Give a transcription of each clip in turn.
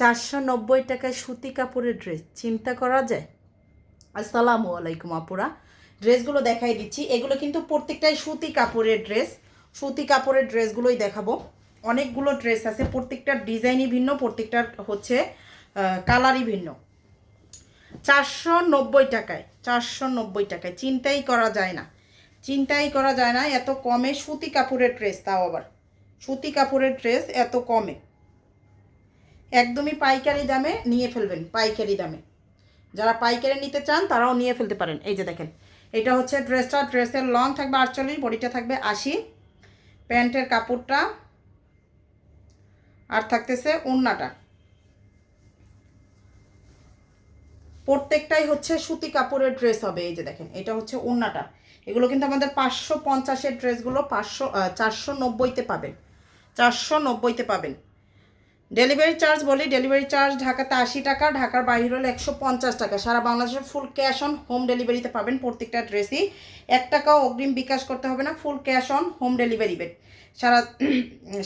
চারশো নব্বই টাকায় সুতি কাপড়ের ড্রেস চিন্তা করা যায়? আসসালামু আলাইকুম আপুরা। ড্রেসগুলো দেখাই দিচ্ছি। এগুলো কিন্তু প্রত্যেকটাই সুতি কাপড়ের ড্রেস সুতি কাপড়ের ড্রেসগুলোই দেখাবো। অনেকগুলো ড্রেস আছে প্রত্যেকটার ডিজাইনই ভিন্ন প্রত্যেকটার হচ্ছে কালারই ভিন্ন। চারশো নব্বই টাকায় চারশো নব্বই টাকায়, চিন্তাই করা যায় না। চিন্তাই করা যায় না, এত কমে সুতি কাপড়ের ড্রেস তাও আবার। সুতি কাপড়ের ড্রেস এত কমে। একদমই পাইকারি দামে নিয়ে ফেলবেন, পাইকারি দামে। যারা পাইকারি নিতে চান, তারাও নিয়ে ফেলতে পারেন। এই যে দেখেন, এটা হচ্ছে ড্রেসটা। ড্রেসের লং থাকবে আটচল্লিশ, বডিটা থাকবে আশি। প্যান্টের কাপড়টা আর থাকতেছে ওড়নাটা প্রত্যেকটাই হচ্ছে সুতি কাপড়ের ড্রেস হবে, এই যে দেখেন, এটা হচ্ছে ওড়নাটা এগুলো কিন্তু আমাদের পাঁচশো পঞ্চাশের ড্রেসগুলো পাঁচশো চারশো নব্বইতে পাবেন। চারশো নব্বইতে পাবেন। ডেলিভারি চার্জ বলি ডেলিভারি চার্জ ঢাকাতে আশি টাকা, ঢাকার বাইরে হলে একশো পঞ্চাশ টাকা। সারা বাংলাদেশে ফুল ক্যাশ অন হোম ডেলিভারিতে পাবেন প্রত্যেকটা ড্রেসই এক টাকাও অগ্রিম বিকাশ করতে হবে না full cash on home delivery bed সারা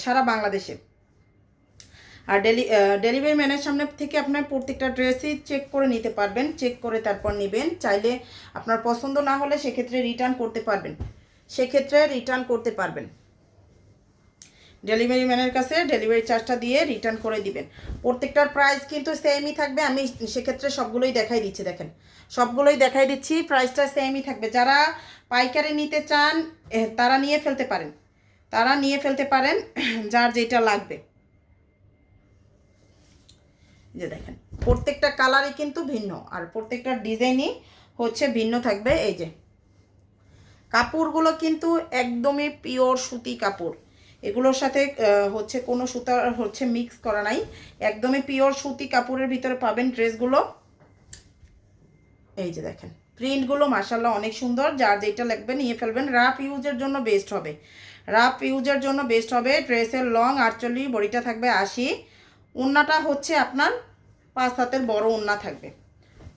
সারা বাংলাদেশে। আর ডেলি ডেলিভারি ম্যানের সামনে থেকে আপনার প্রত্যেকটা ড্রেসই চেক করে নিতে পারবেন চেক করে তারপর নেবেন। চাইলে আপনার পছন্দ না হলে সেক্ষেত্রে রিটার্ন করতে পারবেন। সেক্ষেত্রে রিটার্ন করতে পারবেন। ডেলিভারি ম্যানের কাছে ডেলিভারি চার্জটা দিয়ে রিটার্ন করে দিবেন। প্রত্যেকটার প্রাইস কিন্তু সেমই থাকবে। আমি সেক্ষেত্রে সবগুলোই দেখাই দিচ্ছি, দেখেন। সবগুলোই দেখাই দিচ্ছি প্রাইসটা সেমই থাকবে। যারা পাইকারি নিতে চান তারা নিয়ে ফেলতে পারেন। তারা নিয়ে ফেলতে পারেন, যার যেটা লাগবে। যে দেখেন, প্রত্যেকটা কালারই কিন্তু ভিন্ন। আর প্রত্যেকটা ডিজাইনই হচ্ছে ভিন্ন থাকবে। এই যে, কাপড়গুলো কিন্তু একদমই পিওর সুতি কাপড়। এগুলোর সাথে হচ্ছে কোনো সুতা হচ্ছে মিক্স করা নাই। একদমই পিওর সুতি কাপড়ের ভিতরে পাবেন ড্রেসগুলো। এই যে দেখেন প্রিন্টগুলো মাসাল্লাহ অনেক সুন্দর। যার যেটা লাগবে নিয়ে ফেলবেন। রাফ ইউজের জন্য বেস্ট হবে। রাফ ইউজের জন্য বেস্ট হবে ড্রেসের লং আটচল্লিশ বডিটা থাকবে আশি। উন্নাটা হচ্ছে আপনার পাঁচ হাতের বড় উন্না থাকবে।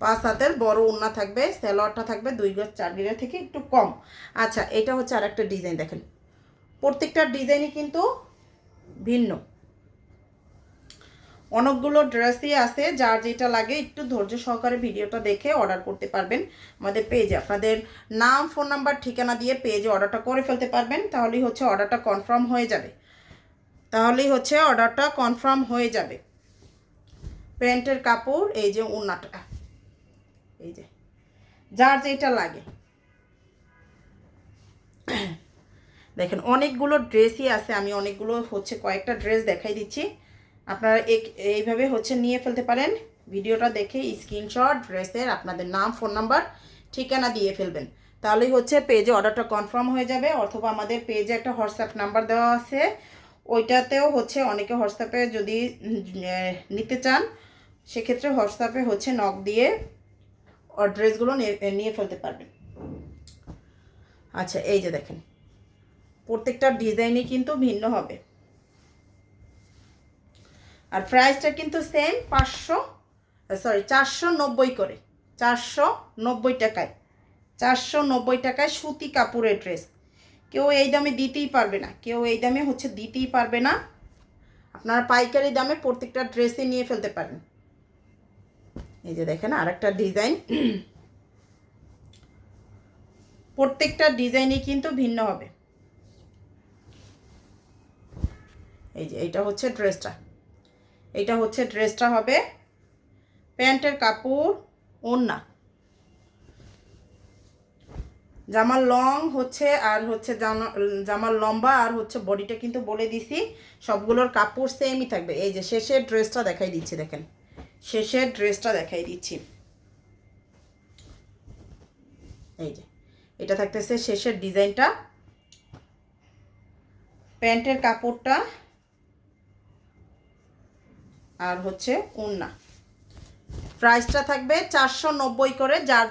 পাঁচ হাতের বড় উন্না থাকবে। স্যালোয়ারটা থাকবে দুই গজ চার গিরের থেকে একটু কম। আচ্ছা এটা হচ্ছে আর একটা ডিজাইন দেখেন। প্রত্যেকটা ডিজাইনই কিন্তু ভিন্ন। অনেকগুলো ড্রেসই আছে, যার যেটা লাগে একটু ধৈর্য সহকারে ভিডিওটা দেখে অর্ডার করতে পারবেন আমাদের পেজে আপনাদের নাম ফোন নাম্বার ঠিকানা দিয়ে পেজে অর্ডারটা করে ফেলতে পারবেন, তাহলেই হচ্ছে অর্ডারটা কনফার্ম হয়ে যাবে। তাহলেই হচ্ছে অর্ডারটা কনফার্ম হয়ে যাবে। প্যান্টের কাপড়, এই যে ওড়নাটা এই যে, যার যেটা লাগে। দেখেন, অনেকগুলো ড্রেসই আছে, আমি অনেকগুলো হচ্ছে কয়েকটা ড্রেস দেখাই দিচ্ছি। আপনারা এইভাবে হচ্ছে নিয়ে ফেলতে পারেন। ভিডিওটা দেখে স্ক্রিনশট ড্রেসের আপনাদের নাম ফোন নাম্বার ঠিকানা দিয়ে ফেলবেন। তাহলেই হচ্ছে পেজে অর্ডারটা কনফার্ম হয়ে যাবে, অথবা আমাদের পেজে একটা হোয়াটসঅ্যাপ নাম্বার দেওয়া আছে। ওইটাতেও হচ্ছে অনেকে হোয়াটসঅ্যাপে যদি নিতে চান, সেক্ষেত্রে হোয়াটসঅ্যাপে হচ্ছে নক দিয়ে ড্রেসগুলো নিয়ে ফেলতে পারবেন। আচ্ছা এই যে দেখেন। প্রত্যেকটা ডিজাইনই কিন্তু ভিন্ন হবে। আর প্রাইসটা কিন্তু সেম পাঁচশো সরি চারশো নব্বই করে। চারশো নব্বই টাকায়। চারশো নব্বই টাকায় সুতি কাপড়ের ড্রেস কেউ এই দামে দিতেই পারবে না। কেউ এই দামে হচ্ছে দিতেই পারবে না। আপনারা পাইকারি দামে প্রত্যেকটা ড্রেসে নিয়ে ফেলতে পারেন। এই যে দেখেন আর একটা ডিজাইন। প্রত্যেকটা ডিজাইনই কিন্তু ভিন্ন হবে। এই যে, এইটা হচ্ছে ড্রেসটা। এইটা হচ্ছে ড্রেসটা হবে প্যান্টের কাপড়, ওড়না। জামার লং হচ্ছে আর হচ্ছে জামা, জামার লম্বা আর হচ্ছে বডিটা কিন্তু বলে দিছি, সবগুলোর কাপড় সেমই থাকবে। এই যে, শেষের ড্রেসটা দেখাই দিচ্ছি, দেখেন। শেষের ড্রেসটা দেখাই দিচ্ছি। এই যে, এটা থাকতেছে শেষের ডিজাইনটা। প্যান্টের কাপড়টা আর হচ্ছে উন্না। প্রাইসটা থাকবে চারশো নব্বই করে যার যার